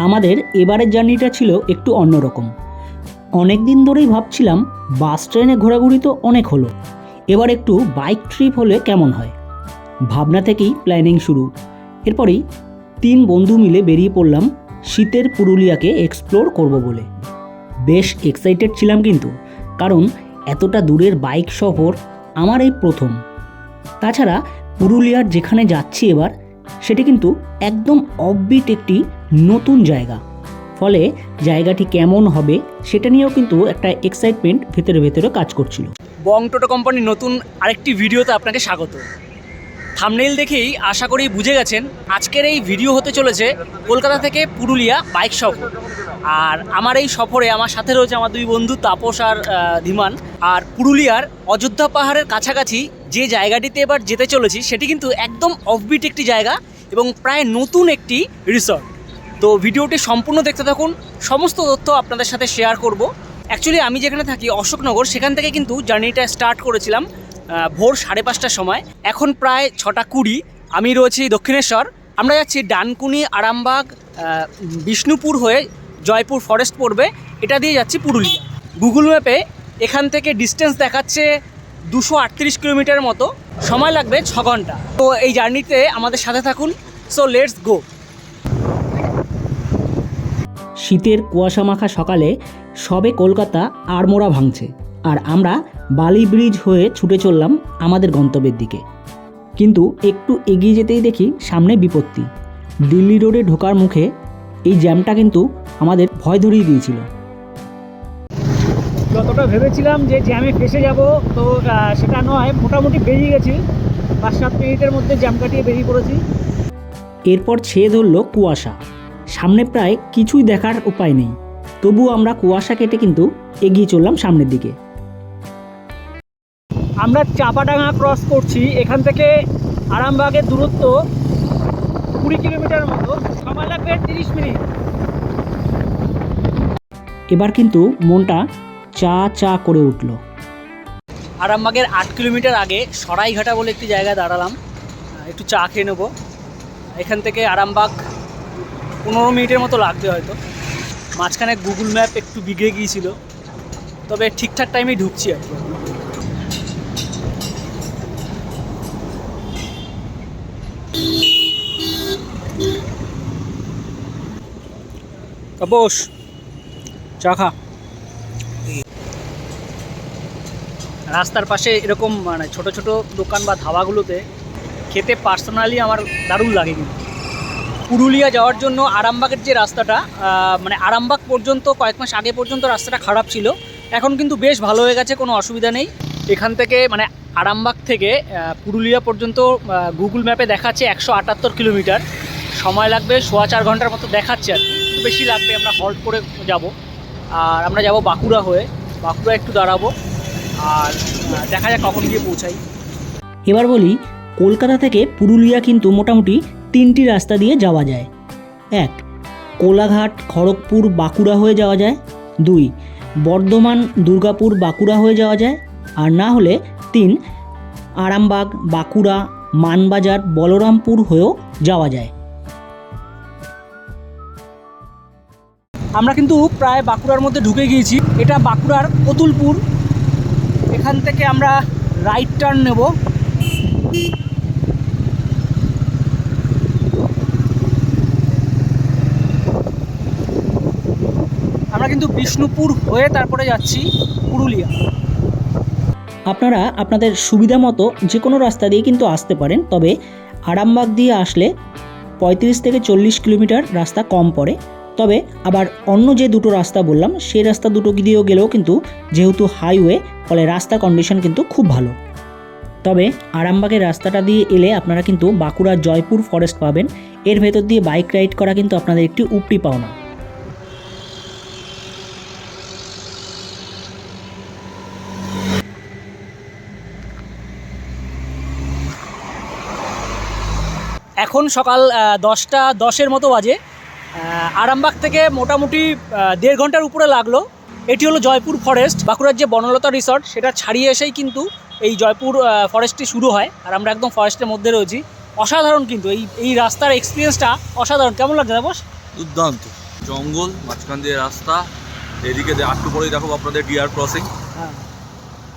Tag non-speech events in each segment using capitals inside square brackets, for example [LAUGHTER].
আমাদের এবারের জার্নিটা ছিল একটু অন্যরকম অনেক দিন ধরেই ভাবছিলাম, বাস ট্রেনে ঘোরাঘুরি তো অনেক হলো। এবার একটু বাইক ট্রিপ হলে কেমন হয়? ভাবনা থেকেই প্ল্যানিং শুরু। এরপরেই তিন বন্ধু মিলে বেরিয়ে পড়লাম শীতের পুরুলিয়াকে এক্সপ্লোর করব বলে। বেশ এক্সাইটেড ছিলাম কিন্তু, কারণ এতটা দূরের বাইক সফর আমার এই প্রথম। তাছাড়া পুরুলিয়ার যেখানে যাচ্ছি এবার, সেটি কিন্তু একদম অফবিট একটি নতুন জায়গা। ফলে জায়গাটি কেমন হবে সেটা নিয়েও কিন্তু একটা এক্সাইটমেন্ট ভেতরে ভেতরে কাজ করছিল। বং টোটো কোম্পানির নতুন আরেকটি ভিডিওতে আপনাকে স্বাগত। থামনেইল দেখেই আশা করি বুঝে গেছেন আজকের এই ভিডিও হতে চলেছে কলকাতা থেকে পুরুলিয়া বাইক সফর আর আমার এই সফরে আমার সাথে রয়েছে আমার দুই বন্ধু তাপস আর ধীমান। আর পুরুলিয়ার অযোধ্যা পাহাড়ের কাছাকাছি যে জায়গাটিতে এবার যেতে চলেছি সেটি কিন্তু একদম অফবিট একটি জায়গা এবং প্রায় নতুন একটি রিসর্ট তো ভিডিওটি সম্পূর্ণ দেখতে থাকুন। সমস্ত তথ্য আপনাদের সাথে শেয়ার করব। অ্যাকচুয়ালি আমি যেখানে থাকি, অশোকনগর, সেখান থেকে কিন্তু জার্নিটা স্টার্ট করেছিলাম ভোর সাড়ে পাঁচটার সময়। এখন প্রায় ছটা কুড়ি। আমি রয়েছি দক্ষিণেশ্বর। আমরা যাচ্ছি ডানকুনি, আরামবাগ বিষ্ণুপুর হয়ে জয়পুর ফরেস্ট পড়বে। এটা দিয়ে যাচ্ছি পুরুলিয়া। গুগল ম্যাপে এখান থেকে ডিস্টেন্স দেখাচ্ছে দুশো আটত্রিশ কিলোমিটার মতো। সময় লাগবে ছ ঘণ্টা। তো এই জার্নিতে আমাদের সাথে থাকুন। সো লেটস গো শীতের কুয়াশা মাখা সকালে সবে কলকাতা আড়মোড়া ভাঙছে। আর আমরা বালি ব্রিজ হয়ে ছুটে চললাম আমাদের গন্তব্যের দিকে। কিন্তু একটু এগিয়ে যেতেই দেখি সামনে বিপত্তি। দিল্লি রোডে ঢোকার মুখে এই জ্যামটা কিন্তু আমাদের ভয় ধরিয়ে দিয়েছিল। যতটা ভেবেছিলাম যে জ্যামে ফেসে যাব তো সেটা নয় মোটামুটি বেরিয়ে গেছি। পাঁচ সাত মিনিটের মধ্যে জ্যাম কাটিয়ে বেরিয়ে পড়েছি। এরপর ছেয়ে ধরল কুয়াশা। সামনে প্রায় কিছুই দেখার উপায় নেই। তবুও আমরা কুয়াশা কেটে কিন্তু এগিয়ে চললাম সামনের দিকে। আমরা চাপাডাঙ্গা ক্রস করছি। এখান থেকে আরামবাগের দূরত্ব কুড়ি কিলোমিটার মতো। সময় লাগবে তিরিশ মিনিট। এবার কিন্তু মনটা চা চা করে উঠল। আরামবাগের আট কিলোমিটার আগে সরাইঘাটা বলে একটি জায়গায় দাঁড়ালাম। একটু চা খেয়ে নেব। এখান থেকে আরামবাগ পনেরো মিনিটের মতো লাগবে হয়তো। মাঝখানে গুগল ম্যাপ একটু বিগড়ে গিয়েছিল। তবে ঠিকঠাক টাইমেই ঢুকছি আর কি। তাপস চা খা। রাস্তার পাশে এরকম মানে ছোট ছোট দোকান বা ধাবাগুলোতে খেতে পার্সোনালি আমার দারুণ লাগে কিন্তু। পুরুলিয়া যাওয়ার জন্য আরামবাগের যে রাস্তাটা মানে আরামবাগ পর্যন্ত, কয়েক মাস আগে পর্যন্ত রাস্তাটা খারাপ ছিল। এখন কিন্তু বেশ ভালো হয়ে গেছে, কোনো অসুবিধা নেই। এখান থেকে মানে আরামবাগ থেকে পুরুলিয়া পর্যন্ত গুগল ম্যাপে দেখাচ্ছে একশো আটাত্তর কিলোমিটার। সময় লাগবে সোয়া চার ঘণ্টার মতো দেখাচ্ছে আর কি। বেশি লাগবে, আমরা হল্ট করে যাব। আর আমরা যাব বাঁকুড়া হয়ে। বাঁকুড়া একটু দাঁড়াবো। আর দেখা যাক কখন গিয়ে পৌঁছাই। এবার বলি, কলকাতা থেকে পুরুলিয়া কিন্তু মোটামুটি তিনটি রাস্তা দিয়ে যাওয়া যায়। এক, কোলাঘাট, খড়গপুর, বাঁকুড়া হয়ে যাওয়া যায়। দুই, বর্ধমান, দুর্গাপুর, বাঁকুড়া হয়ে যাওয়া যায়। আর না হলে তিন, আরামবাগ, বাঁকুড়া, মানবাজার, বলরামপুর হয়েও যাওয়া যায়। আমরা কিন্তু প্রায় বাঁকুড়ার মধ্যে ঢুকে গিয়েছি। এটা বাঁকুড়ার কতুলপুর এখান থেকে আমরা রাইট টার্ন নেব। কিন্তু বিষ্ণুপুর হয়ে তারপরে যাচ্ছি পুরুলিয়া। আপনারা আপনাদের সুবিধা মতো যে কোনো রাস্তা দিয়ে কিন্তু আসতে পারেন, তবে আরামবাগ দিয়ে আসলে পঁয়ত্রিশ থেকে চল্লিশ কিলোমিটার রাস্তা কম পড়ে। তবে আবার অন্য যে দুটো রাস্তা বললাম, সেই রাস্তা দুটো দিয়েও গেলেও কিন্তু যেহেতু হাইওয়ে, ফলে রাস্তার কন্ডিশন কিন্তু খুব ভালো। তবে আরামবাগের রাস্তাটা দিয়ে এলে আপনারা কিন্তু বাঁকুড়ার জয়পুর ফরেস্ট পাবেন। এর ভেতর দিয়ে বাইক রাইড করা কিন্তু আপনাদের একটি উপরি পাওনা। এখন সকাল দশটা দশের মতো বাজে। আরামবাগ থেকে মোটামুটি দেড় ঘণ্টার উপরে লাগল। এটি হলো জয়পুর ফরেস্ট বাঁকুড়ার যে বনলতা রিসর্ট সেটা ছাড়িয়ে এসেই কিন্তু এই জয়পুর ফরেস্টটি শুরু হয়। আর আমরা একদম ফরেস্টের মধ্যে রয়েছি। অসাধারণ কিন্তু এই এই রাস্তার এক্সপিরিয়েন্সটা অসাধারণ। কেমন লাগছে দেবস দুর্দান্ত। জঙ্গল মাঝখান দিয়ে রাস্তা। এদিকে একটু পরেই দেখো আপনাদের ডিয়ার ক্রসিং হ্যাঁ।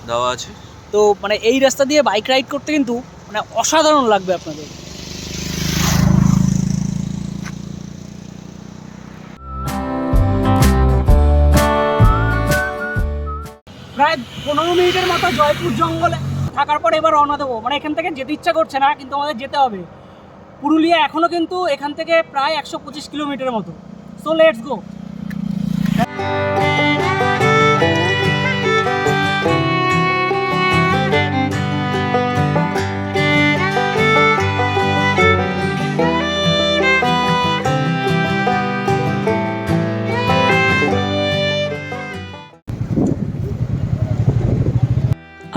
দেওয়া আছে। তো মানে এই রাস্তা দিয়ে বাইক রাইড করতে কিন্তু মানে অসাধারণ লাগবে আপনাদের। পনেরো মিনিটের মতো জয়পুর জঙ্গলে থাকার পর এবার রওনা দেবো। মানে এখান থেকে যেতে ইচ্ছা করছে না, কিন্তু আমাদের যেতে হবে। পুরুলিয়া এখনও কিন্তু এখান থেকে প্রায় একশো পঁচিশ কিলোমিটারের মতো। সো লেটস গো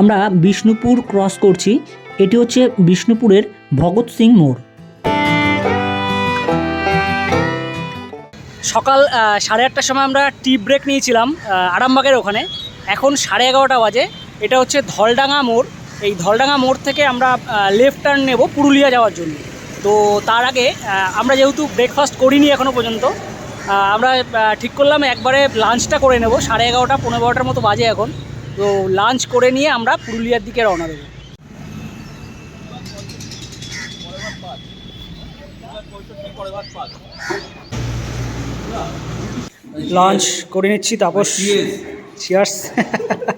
আমরা বিষ্ণুপুর ক্রস করছি। এটি হচ্ছে বিষ্ণুপুরের ভগৎ সিং মোড়। সকাল সাড়ে আটটার সময় আমরা টি ব্রেক নিয়েছিলাম আরামবাগের ওখানে। এখন সাড়ে এগারোটা বাজে। এটা হচ্ছে ধলডাঙ্গা মোড়। এই ধলডাঙ্গা মোড় থেকে আমরা লেফট টার্ন নেব পুরুলিয়া যাওয়ার জন্য। তো তার আগে আমরা যেহেতু ব্রেকফাস্ট করিনি এখনও পর্যন্ত আমরা ঠিক করলাম একবারে লাঞ্চটা করে নেব। সাড়ে এগারোটা, পনেরো বারোটার মতো বাজে এখন। তো লাঞ্চ করে নিয়ে আমরা পুরুলিয়ার দিকে রওনা দেবো। লাঞ্চ করে নিচ্ছি তাপস। চিয়ার্স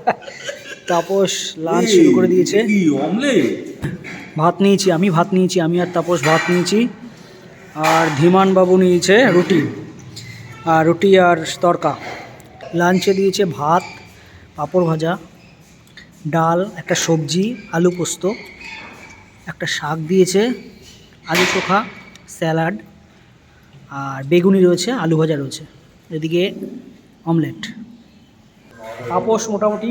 [LAUGHS] তাপস লাঞ্চ শুরু করে দিয়েছে। ভাত নিয়েছি আমি ভাত নিয়েছি আমি আর তাপস ভাত নিয়েছি। আর ধীমান বাবু নিয়েছে রুটি। আর রুটি আর তরকা। লাঞ্চে দিয়েছে ভাত পাঁপড় ভাজা, ডাল, একটা সবজি, আলু পোস্ত, একটা শাক দিয়েছে, আলু চোখা, স্যালাড, আর বেগুনি রয়েছে, আলু ভাজা রয়েছে। এদিকে অমলেট। তাপস মোটামুটি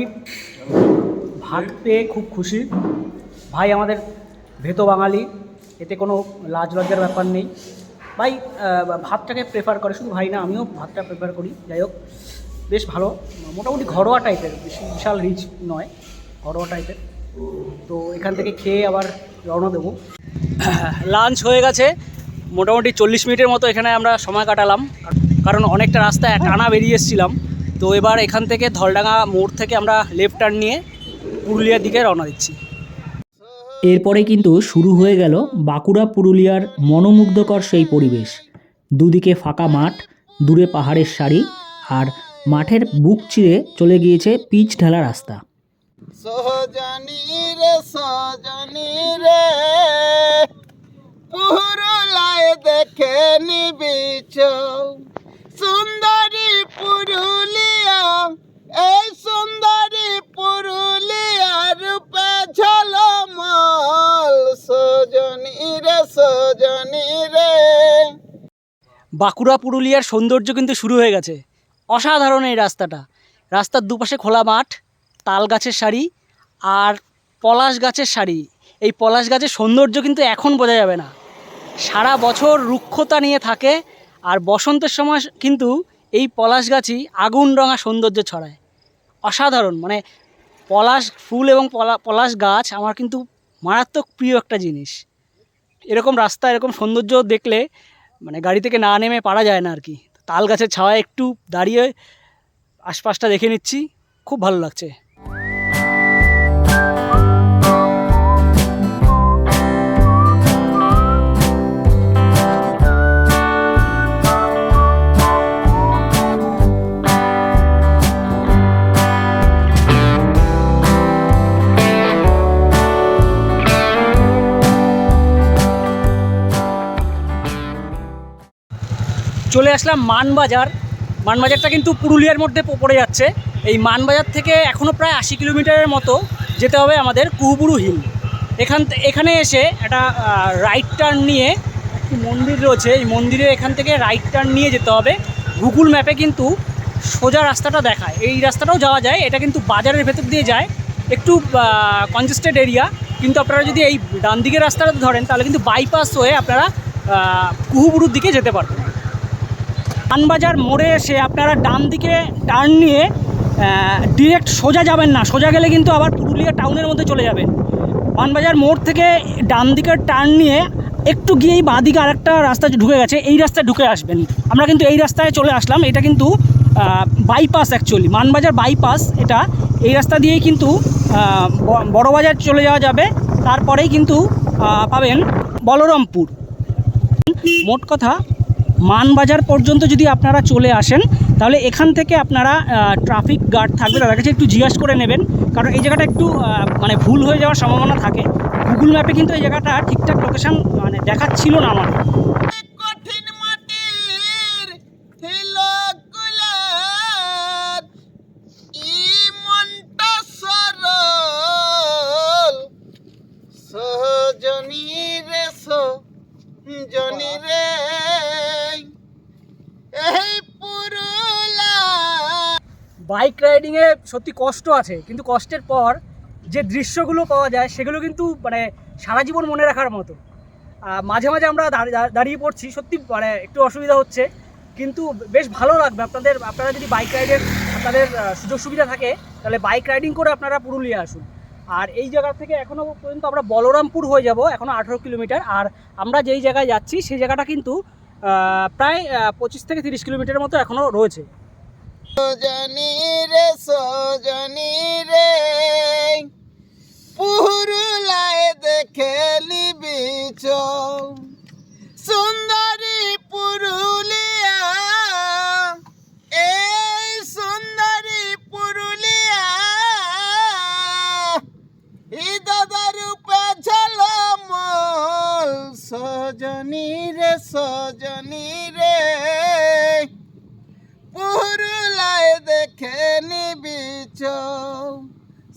ভাত পেয়ে খুব খুশি। ভাই, আমাদের ভেতো বাঙালি, এতে কোনো লাজ লজ্জার ব্যাপার নেই। ভাই ভাতটাকে প্রেফার করে, শুধু ভাই না, আমিও ভাতটা প্রেফার করি। যাই হোক বেশ ভালো। মোটামুটি ঘরোয়া টাইপের বেশি বিশাল রিচ নয়, ঘরোয়া টাইপের তো এখান থেকে খেয়ে আবার রওনা দেবো। লাঞ্চ হয়ে গেছে। মোটামুটি চল্লিশ মিনিটের মতো এখানে আমরা সময় কাটালাম। কারণ অনেকটা রাস্তা টানা বেরিয়ে এসেছিলাম। তো এবার এখান থেকে ধলডাঙ্গা মোড় থেকে আমরা লেফট টার্ন নিয়ে পুরুলিয়ার দিকে রওনা দিচ্ছি। এরপরে কিন্তু শুরু হয়ে গেল বাঁকুড়া পুরুলিয়ার মনোমুগ্ধকর সেই পরিবেশ। দুদিকে ফাঁকা মাঠ, দূরে পাহাড়ের সারি, আর মাঠের বুক চিরে চলে গিয়েছে পিচ ঢালা রাস্তা। সজনী রে সজনী রে পুরুলায় দেখে নিবিচ সুন্দরী পুরুলিয়া এই সুন্দরী পুরুলিয়া রূপে ঝলমল। সজনী রে সজনী রে। বাঁকুড়া পুরুলিয়ার সৌন্দর্য কিন্তু শুরু হয়ে গেছে। অসাধারণ এই রাস্তাটা। রাস্তার দুপাশে খোলা মাঠ, তাল গাছের সারি আর পলাশ গাছের সারি। এই পলাশ গাছের সৌন্দর্য কিন্তু এখন বোঝা যাবে না। সারা বছর রুক্ষতা নিয়ে থাকে আর বসন্তের সময় কিন্তু এই পলাশ গাছই আগুন রঙা সৌন্দর্য ছড়ায়। অসাধারণ মানে পলাশ ফুল এবং পলা, পলাশ গাছ আমার কিন্তু মারাত্মক প্রিয় একটা জিনিস। এরকম রাস্তা, এরকম সৌন্দর্য দেখলে মানে গাড়ি থেকে না নেমে পারা যায় না আর কি। তাল গাছের ছাওয়ায় একটু দাঁড়িয়ে আশপাশটা দেখে নিচ্ছি। খুব ভালো লাগছে। চলে আসলাম মানবাজার। মানবাজারটা কিন্তু পুরুলিয়ার মধ্যে পড়ে যাচ্ছে। এই মানবাজার থেকে এখনও প্রায় আশি কিলোমিটারের মতো যেতে হবে আমাদের কুহুবুরু হিল। এখান এখানে এসে একটা রাইট টার্ন নিয়ে একটি মন্দির রয়েছে। এই মন্দিরে এখান থেকে রাইট টার্ন নিয়ে যেতে হবে। গুগল ম্যাপে কিন্তু সোজা রাস্তাটা দেখায়। এই রাস্তাটাও যাওয়া যায়। এটা কিন্তু বাজারের ভেতর দিয়ে যায়। একটু কনজেস্টেড এরিয়া কিন্তু আপনারা যদি এই ডান দিকের রাস্তাটা ধরেন, তাহলে কিন্তু বাইপাস হয়ে আপনারা কুহুবুরুর দিকে যেতে পারবেন। পানবাজার মোড়ে এসে আপনারা ডান দিকে টার্ন নিয়ে ডিরেক্ট সোজা যাবেন না। সোজা গেলে কিন্তু আবার পুরুলিয়া টাউনের মধ্যে চলে যাবেন। পানবাজার মোড় থেকে ডান দিকের টার্ন নিয়ে একটু গিয়েই বাঁ দিকে আরেকটা রাস্তা ঢুকে গেছে। এই রাস্তায় ঢুকে আসবেন। আমরা কিন্তু এই রাস্তায় চলে আসলাম। এটা কিন্তু বাইপাস অ্যাকচুয়ালি মানবাজার বাইপাস এটা। এই রাস্তা দিয়েই কিন্তু বড়বাজার চলে যাওয়া যাবে। তারপরেই কিন্তু পাবেন বলরামপুর। মোট কথা মানবাজার পর্যন্ত যদি আপনারা চলে আসেন, তাহলে এখান থেকে আপনারা ট্রাফিক গার্ড থাকবে। তাদের কাছে একটু জিজ্ঞাসা করে নেবেন। কারণ এই জায়গাটা একটু মানে ভুল হয়ে যাওয়ার সম্ভাবনা থাকে। গুগল ম্যাপে কিন্তু এই জায়গাটা ঠিকঠাক লোকেশান মানে দেখাচ্ছিল না আমার বাইক রাইডিংয়ে সত্যি কষ্ট আছে, কিন্তু কষ্টের পর যে দৃশ্যগুলো পাওয়া যায়, সেগুলো কিন্তু মানে সারা জীবন মনে রাখার মতো। মাঝে মাঝে আমরা দাঁড়িয়ে- পড়ছি, সত্যি মানে একটু অসুবিধা হচ্ছে, কিন্তু বেশ ভালো লাগবে। আপনাদের, আপনারা যদি বাইক রাইডের আপনাদের সুযোগ সুবিধা থাকে, তাহলে বাইক রাইডিং করে আপনারা পুরুলিয়া আসুন। আর এই জায়গা থেকে এখনও পর্যন্ত আমরা বলরামপুর হয়ে যাব এখনও আঠেরো কিলোমিটার। আর আমরা যেই জায়গায় যাচ্ছি, সেই জায়গাটা কিন্তু প্রায় পঁচিশ থেকে তিরিশ কিলোমিটারের মতো এখনও রয়েছে। সজনী রে সজনী রে। পুরুলায় দেখে চল সুন্দরী পুরুলিয়া, এই সুন্দরী পুরুলিয়া। উপে ঝলমল সজনী রে সজনী রে পুরুলায় দেখে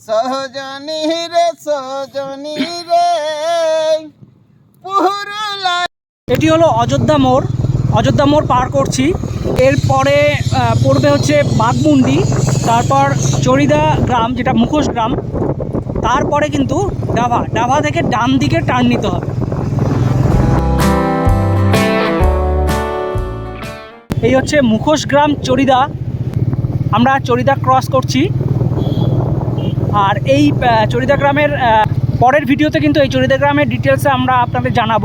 সহজনী রে সজনী রে। এটি হলো অযোধ্যা মোড়। অযোধ্যা মোড় পার করছি। এরপরে পড়বে হচ্ছে বাঘমুন্ডি, তারপর চরিদা গ্রাম, যেটা মুখোশ গ্রাম। তারপরে কিন্তু ডাভা। ডাভা থেকে ডান দিকে টার্ন নিতে হবে। এই হচ্ছে মুখোশ গ্রাম, চরিদা। আমরা চরিদা ক্রস করছি। আর এই চরিদা গ্রামের পরের ভিডিওতে কিন্তু এই চরিদা গ্রামের ডিটেলসে আমরা আপনাদের জানাব।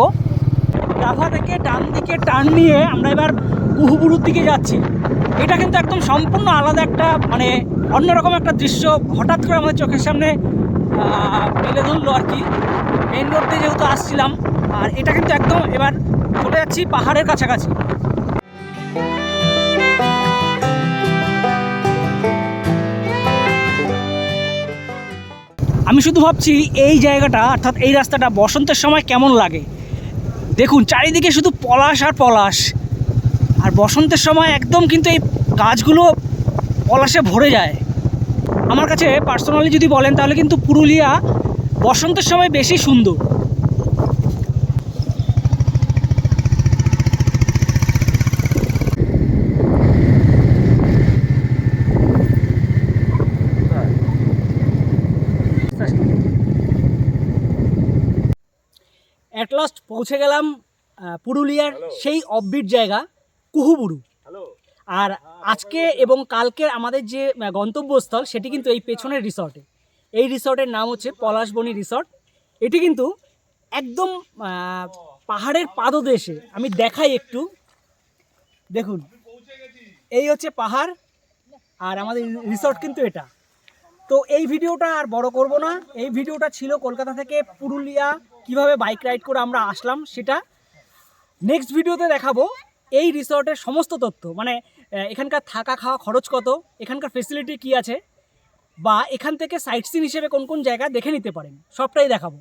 ডাভা থেকে ডান দিকে টার্ন নিয়ে আমরা এবার কুহুবুরুর দিকে যাচ্ছি। এটা কিন্তু একদম সম্পূর্ণ আলাদা একটা মানে অন্যরকম একটা দৃশ্য। হঠাৎ করে আমাদের চোখের সামনে মেলে ধরলো আর কি। মেন রোড দিয়ে যেহেতু আসছিলাম, আর এটা কিন্তু একদম এবার চলে যাচ্ছি পাহাড়ের কাছাকাছি। আমি শুধু ভাবছি এই জায়গাটা, অর্থাৎ এই রাস্তাটা বসন্তের সময় কেমন লাগে? দেখুন, চারিদিকে শুধু পলাশ আর পলাশ। আর বসন্তের সময় একদম কিন্তু এই গাছগুলো পলাশে ভরে যায়। আমার কাছে পার্সোনালি যদি বলেন, তাহলে কিন্তু পুরুলিয়া বসন্তের সময় বেশি সুন্দর। পৌঁছে গেলাম পুরুলিয়ার সেই অববিট জায়গা কুহুবুরু। আর আজকে এবং কালকের আমাদের যে গন্তব্যস্থল সেটি কিন্তু এই পেছনের রিসর্টে এই রিসর্টের নাম হচ্ছে পলাশবনি রিসর্ট এটি কিন্তু একদম পাহাড়ের পাদদেশে। আমি দেখাই একটু। দেখুন এই হচ্ছে পাহাড় আর আমাদের রিসর্ট কিন্তু এটা। তো এই ভিডিওটা আর বড় করব না। এই ভিডিওটা ছিল কলকাতা থেকে পুরুলিয়া কীভাবে বাইক রাইড করে আমরা আসলাম সেটা নেক্সট ভিডিওতে দেখাবো। এই রিসর্টের সমস্ত তথ্য। মানে এখানকার থাকা খাওয়া খরচ কত, এখানকার ফেসিলিটি কি আছে, বা এখান থেকে সাইট সিন হিসেবে কোন কোন জায়গা দেখে নিতে পারেন, সবটাই দেখাবো।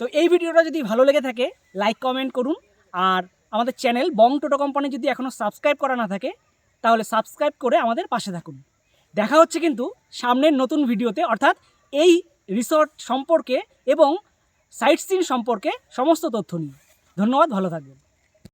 তো এই ভিডিওটা যদি ভালো লেগে থাকে লাইক কমেন্ট করুন। আর আমাদের চ্যানেল বং টোটো কোম্পানি যদি এখনও সাবস্ক্রাইব করা না থাকে, তাহলে সাবস্ক্রাইব করে আমাদের পাশে থাকুন। দেখা হচ্ছে কিন্তু সামনের নতুন ভিডিওতে অর্থাৎ এই রিসর্ট সম্পর্কে এবং সাইট সিন সম্পর্কে সমস্ত তথ্য নিয়ে। ধন্যবাদ ভালো থাকবেন।